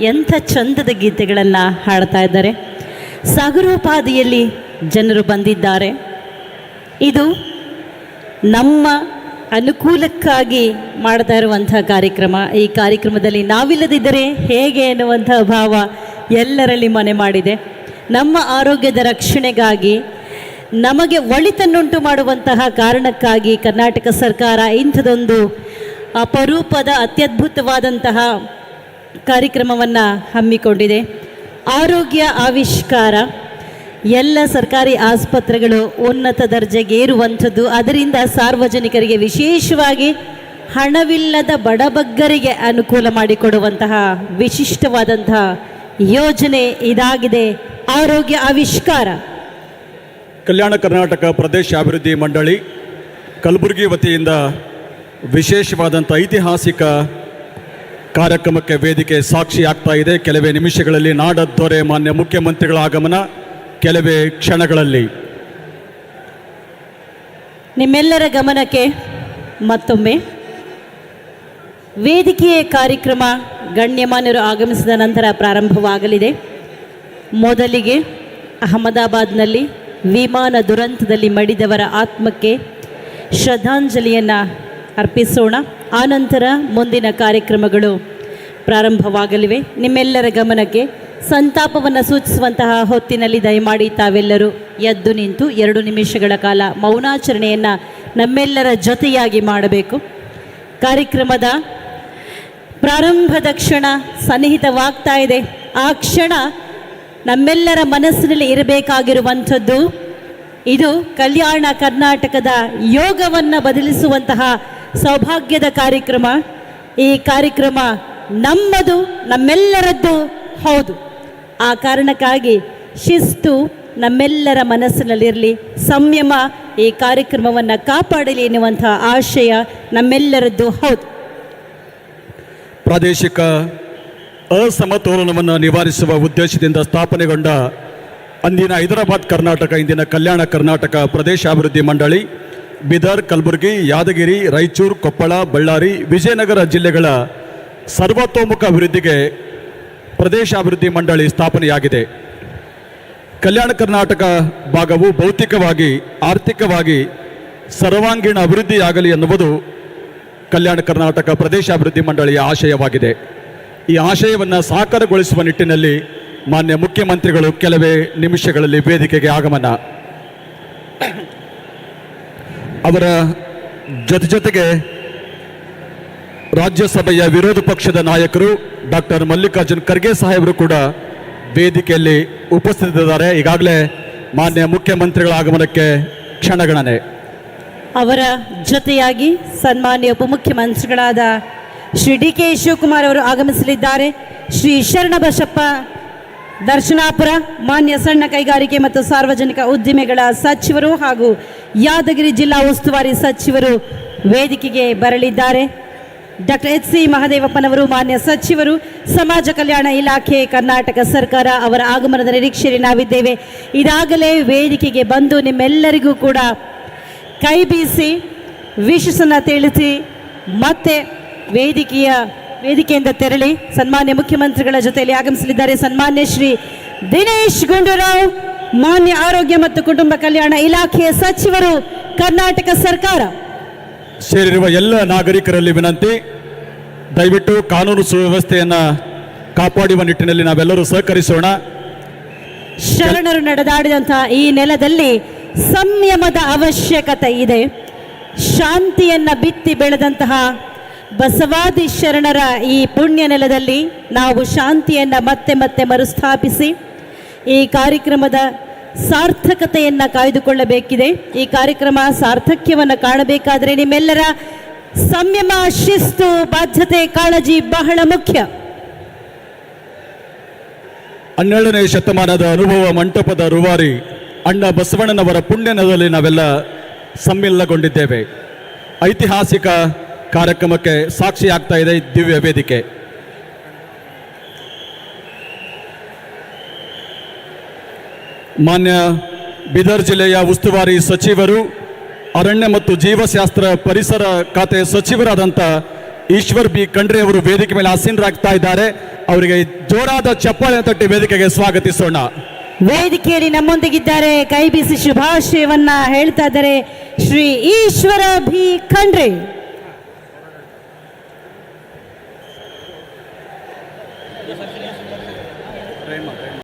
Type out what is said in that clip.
ಎಂಥ ಚಂದದ ಗೀತೆಗಳನ್ನು ಹಾಡ್ತಾ ಇದ್ದಾರೆ. ಸಾಗರೋಪಾದಿಯಲ್ಲಿ ಜನರು ಬಂದಿದ್ದಾರೆ. ಇದು ನಮ್ಮ ಅನುಕೂಲಕ್ಕಾಗಿ ಮಾಡ್ತಾ ಇರುವಂಥ ಕಾರ್ಯಕ್ರಮ. ಈ ಕಾರ್ಯಕ್ರಮದಲ್ಲಿ ನಾವಿಲ್ಲದಿದ್ದರೆ ಹೇಗೆ ಎನ್ನುವಂಥ ಭಾವ ಎಲ್ಲರಲ್ಲಿ ಮನೆ ಮಾಡಿದೆ. ನಮ್ಮ ಆರೋಗ್ಯದ ರಕ್ಷಣೆಗಾಗಿ, ನಮಗೆ ಒಳಿತನ್ನುಂಟು ಮಾಡುವಂತಹ ಕಾರಣಕ್ಕಾಗಿ ಕರ್ನಾಟಕ ಸರ್ಕಾರ ಇಂಥದೊಂದು ಅಪರೂಪದ, ಅತ್ಯದ್ಭುತವಾದಂತಹ ಕಾರ್ಯಕ್ರಮವನ್ನು ಹಮ್ಮಿಕೊಂಡಿದೆ. ಆರೋಗ್ಯ ಆವಿಷ್ಕಾರ. ಎಲ್ಲ ಸರ್ಕಾರಿ ಆಸ್ಪತ್ರೆಗಳು ಉನ್ನತ ದರ್ಜೆಗೇರುವಂಥದ್ದು ಅದರಿಂದ ಸಾರ್ವಜನಿಕರಿಗೆ ವಿಶೇಷವಾಗಿ ಹಣವಿಲ್ಲದ ಬಡಬಗ್ಗರಿಗೆ ಅನುಕೂಲ ಮಾಡಿಕೊಡುವಂತಹ ವಿಶಿಷ್ಟವಾದಂತಹ ಯೋಜನೆ ಇದಾಗಿದೆ. ಆರೋಗ್ಯ ಆವಿಷ್ಕಾರ. ಕಲ್ಯಾಣ ಕರ್ನಾಟಕ ಪ್ರದೇಶ ಅಭಿವೃದ್ಧಿ ಮಂಡಳಿ ಕಲಬುರಗಿ ವತಿಯಿಂದ ವಿಶೇಷವಾದಂಥ ಐತಿಹಾಸಿಕ ಕಾರ್ಯಕ್ರಮಕ್ಕೆ ವೇದಿಕೆ ಸಾಕ್ಷಿ ಆಗ್ತಾ ಇದೆ. ಕೆಲವೇ ನಿಮಿಷಗಳಲ್ಲಿ ನಾಡದ್ದೊರೆ ಮಾನ್ಯ ಮುಖ್ಯಮಂತ್ರಿಗಳ ಆಗಮನ ಕೆಲವೇ ಕ್ಷಣಗಳಲ್ಲಿ. ನಿಮ್ಮೆಲ್ಲರ ಗಮನಕ್ಕೆ ಮತ್ತೊಮ್ಮೆ. ವೇದಿಕೆಯ ಕಾರ್ಯಕ್ರಮ ಗಣ್ಯಮಾನ್ಯರು ಆಗಮಿಸಿದ ನಂತರ ಪ್ರಾರಂಭವಾಗಲಿದೆ. ಮೊದಲಿಗೆ ಅಹಮದಾಬಾದ್ನಲ್ಲಿ ವಿಮಾನ ದುರಂತದಲ್ಲಿ ಮಡಿದವರ ಆತ್ಮಕ್ಕೆ ಶ್ರದ್ಧಾಂಜಲಿಯನ್ನು ಅರ್ಪಿಸೋಣ. ಆನಂತರ ಮುಂದಿನ ಕಾರ್ಯಕ್ರಮಗಳು ಪ್ರಾರಂಭವಾಗಲಿವೆ. ನಿಮ್ಮೆಲ್ಲರ ಗಮನಕ್ಕೆ ಸಂತಾಪವನ್ನು ಸೂಚಿಸುವಂತಹ ಹೊತ್ತಿನಲ್ಲಿ ದಯಮಾಡಿ ತಾವೆಲ್ಲರೂ ಎದ್ದು ನಿಂತು ಎರಡು ನಿಮಿಷಗಳ ಕಾಲ ಮೌನಾಚರಣೆಯನ್ನು ನಮ್ಮೆಲ್ಲರ ಜೊತೆಯಾಗಿ ಮಾಡಬೇಕು. ಕಾರ್ಯಕ್ರಮದ ಪ್ರಾರಂಭದ ಕ್ಷಣ ಸನ್ನಿಹಿತವಾಗ್ತಾ ಇದೆ. ಆ ಕ್ಷಣ ನಮ್ಮೆಲ್ಲರ ಮನಸ್ಸಿನಲ್ಲಿ ಇರಬೇಕಾಗಿರುವಂಥದ್ದು ಇದು ಕಲ್ಯಾಣ ಕರ್ನಾಟಕದ ಯೋಗವನ್ನು ಬದಲಿಸುವಂತಹ ಸೌಭಾಗ್ಯದ ಕಾರ್ಯಕ್ರಮ. ಈ ಕಾರ್ಯಕ್ರಮ ನಮ್ಮದು, ನಮ್ಮೆಲ್ಲರದ್ದು. ಹೌದು. ಆ ಕಾರಣಕ್ಕಾಗಿ ಶಿಸ್ತು ನಮ್ಮೆಲ್ಲರ ಮನಸ್ಸಿನಲ್ಲಿರಲಿ. ಸಂಯಮ ಈ ಕಾರ್ಯಕ್ರಮವನ್ನು ಕಾಪಾಡಲಿ ಎನ್ನುವಂಥ ಆಶಯ ನಮ್ಮೆಲ್ಲರದ್ದು. ಹೌದು. ಪ್ರಾದೇಶಿಕ ಅಸಮತೋಲನವನ್ನು ನಿವಾರಿಸುವ ಉದ್ದೇಶದಿಂದ ಸ್ಥಾಪನೆಗೊಂಡ ಅಂದಿನ ಹೈದರಾಬಾದ್ ಕರ್ನಾಟಕ, ಇಂದಿನ ಕಲ್ಯಾಣ ಕರ್ನಾಟಕ ಪ್ರದೇಶಾಭಿವೃದ್ಧಿ ಮಂಡಳಿ ಬೀದರ್, ಕಲಬುರಗಿ, ಯಾದಗಿರಿ, ರಾಯಚೂರು, ಕೊಪ್ಪಳ, ಬಳ್ಳಾರಿ, ವಿಜಯನಗರ ಜಿಲ್ಲೆಗಳ ಸರ್ವತೋಮುಖ ಅಭಿವೃದ್ಧಿಗೆ ಪ್ರದೇಶಾಭಿವೃದ್ಧಿ ಮಂಡಳಿ ಸ್ಥಾಪನೆಯಾಗಿದೆ. ಕಲ್ಯಾಣ ಕರ್ನಾಟಕ ಭಾಗವು ಭೌತಿಕವಾಗಿ, ಆರ್ಥಿಕವಾಗಿ ಸರ್ವಾಂಗೀಣ ಅಭಿವೃದ್ಧಿಯಾಗಲಿ ಎನ್ನುವುದು ಕಲ್ಯಾಣ ಕರ್ನಾಟಕ ಪ್ರದೇಶಾಭಿವೃದ್ಧಿ ಮಂಡಳಿಯ ಆಶಯವಾಗಿದೆ. ಈ ಆಶಯವನ್ನು ಸಾಕಾರಗೊಳಿಸುವ ನಿಟ್ಟಿನಲ್ಲಿ ಮಾನ್ಯ ಮುಖ್ಯಮಂತ್ರಿಗಳು ಕೆಲವೇ ನಿಮಿಷಗಳಲ್ಲಿ ವೇದಿಕೆಗೆ ಆಗಮನ ಅವರ ಜೊತೆ ಜೊತೆಗೆ ರಾಜ್ಯಸಭೆಯ ವಿರೋಧ ಪಕ್ಷದ ನಾಯಕರು ಡಾಕ್ಟರ್ ಮಲ್ಲಿಕಾರ್ಜುನ್ ಖರ್ಗೆ ಸಾಹೇಬರು ಕೂಡ ವೇದಿಕೆಯಲ್ಲಿ ಉಪಸ್ಥಿತರಿದ್ದಾರೆ. ಈಗಾಗಲೇ ಮಾನ್ಯ ಮುಖ್ಯಮಂತ್ರಿಗಳ ಆಗಮನಕ್ಕೆ ಕ್ಷಣಗಣನೆ. ಅವರ ಜೊತೆಯಾಗಿ ಸನ್ಮಾನ್ಯ ಉಪಮುಖ್ಯಮಂತ್ರಿಗಳಾದ ಶ್ರೀ ಡಿ ಕೆ ಶಿವಕುಮಾರ್ ಅವರು ಆಗಮಿಸಲಿದ್ದಾರೆ. ಶ್ರೀ ಶರಣಬಸಪ್ಪ ದರ್ಶನಾಪುರ ಮಾನ್ಯ ಸಣ್ಣ ಕೈಗಾರಿಕೆ ಮತ್ತು ಸಾರ್ವಜನಿಕ ಉದ್ದಿಮೆಗಳ ಸಚಿವರು ಹಾಗೂ ಯಾದಗಿರಿ ಜಿಲ್ಲಾ ಉಸ್ತುವಾರಿ ಸಚಿವರು ವೇದಿಕೆಗೆ ಬರಲಿದ್ದಾರೆ. ಡಾಕ್ಟರ್ ಎಚ್ ಸಿ ಮಹದೇವಪ್ಪನವರು, ಮಾನ್ಯ ಸಚಿವರು, ಸಮಾಜ ಕಲ್ಯಾಣ ಇಲಾಖೆ, ಕರ್ನಾಟಕ ಸರ್ಕಾರ ಅವರ ಆಗಮನದ ನಿರೀಕ್ಷೆಯಲ್ಲಿ ನಾವಿದ್ದೇವೆ. ಇದಾಗಲೇ ವೇದಿಕೆಗೆ ಬಂದು ನಿಮ್ಮೆಲ್ಲರಿಗೂ ಕೂಡ ಕೈ ಬೀಸಿ ವಿಶಸ್ಸನ್ನು ತಿಳಿಸಿ ಮತ್ತೆ ವೇದಿಕೆಯ ವೇದಿಕೆಯಿಂದ ತೆರಳಿ ಸನ್ಮಾನ್ಯ ಮುಖ್ಯಮಂತ್ರಿಗಳ ಜೊತೆಯಲ್ಲಿ ಆಗಮಿಸಲಿದ್ದಾರೆ. ಸನ್ಮಾನ್ಯ ಶ್ರೀ ದಿನೇಶ್ ಗುಂಡೂರಾವ್ ಮಾನ್ಯ ಆರೋಗ್ಯ ಮತ್ತು ಕುಟುಂಬ ಕಲ್ಯಾಣ ಇಲಾಖೆಯ ಸಚಿವರು ಕರ್ನಾಟಕ ಸರ್ಕಾರ. ಸೇರಿರುವ ಎಲ್ಲ ನಾಗರಿಕರಲ್ಲಿ ವಿನಂತಿ ದಯವಿಟ್ಟು ಕಾನೂನು ಸುವ್ಯವಸ್ಥೆಯನ್ನು ಕಾಪಾಡುವ ನಿಟ್ಟಿನಲ್ಲಿ ನಾವೆಲ್ಲರೂ ಸಹಕರಿಸೋಣ. ಶರಣರು ನಡೆದಾಡಿದಂತಹ ಈ ನೆಲದಲ್ಲಿ ಸಂಯಮದ ಅವಶ್ಯಕತೆ ಇದೆ. ಶಾಂತಿಯನ್ನ ಬಿತ್ತಿ ಬೆಳೆದಂತಹ ಬಸವಾದಿ ಶರಣರ ಈ ಪುಣ್ಯ ನೆಲದಲ್ಲಿ ನಾವು ಶಾಂತಿಯನ್ನು ಮತ್ತೆ ಮತ್ತೆ ಮರುಸ್ಥಾಪಿಸಿ ಈ ಕಾರ್ಯಕ್ರಮದ ಸಾರ್ಥಕತೆಯನ್ನು ಕಾಯ್ದುಕೊಳ್ಳಬೇಕಿದೆ. ಈ ಕಾರ್ಯಕ್ರಮ ಸಾರ್ಥಕ್ಯವನ್ನು ಕಾಣಬೇಕಾದರೆ ನಿಮ್ಮೆಲ್ಲರ ಸಂಯಮ, ಶಿಸ್ತು, ಬಾಧ್ಯತೆ, ಕಾಳಜಿ ಬಹಳ ಮುಖ್ಯ. ಹನ್ನೆರಡನೇ ಶತಮಾನದ ಅನುಭವ ಮಂಟಪದ ರುವಾರಿ ಅಣ್ಣ ಬಸವಣ್ಣನವರ ಪುಣ್ಯನದಲ್ಲಿ ನಾವೆಲ್ಲ ಸಮ್ಮಿಲನಗೊಂಡಿದ್ದೇವೆ ಐತಿಹಾಸಿಕ ಕಾರ್ಯಕ್ರಮಕ್ಕೆ ಸಾಕ್ಷಿ ಆಗ್ತಾ ಇದೆ ದಿವ್ಯ ವೇದಿಕೆ. ಮಾನ್ಯ ಬೀದರ್ ಜಿಲ್ಲೆಯ ಉಸ್ತುವಾರಿ ಸಚಿವರು, ಅರಣ್ಯ ಮತ್ತು ಜೀವಶಾಸ್ತ್ರ ಪರಿಸರ ಖಾತೆ ಸಚಿವರಾದಂಥ ಈಶ್ವರ್ ಬಿ ಖಂಡ್ರೆ ಅವರು ವೇದಿಕೆ ಮೇಲೆ ಆಸೀನರಾಗ್ತಾ ಇದ್ದಾರೆ. ಅವರಿಗೆ ಜೋರಾದ ಚಪ್ಪಾಳೆ ತಟ್ಟಿ ವೇದಿಕೆಗೆ ಸ್ವಾಗತಿಸೋಣ. ವೇದಿಕೆಯಲ್ಲಿ ನಮ್ಮೊಂದಿಗಿದ್ದಾರೆ ಕೈ ಬೀಸಿ ಶುಭಾಶಯವನ್ನ ಹೇಳ್ತಾ ಇದ್ದಾರೆ ಶ್ರೀ ಈಶ್ವರ ಬಿ ಖಂಡ್ರೆ.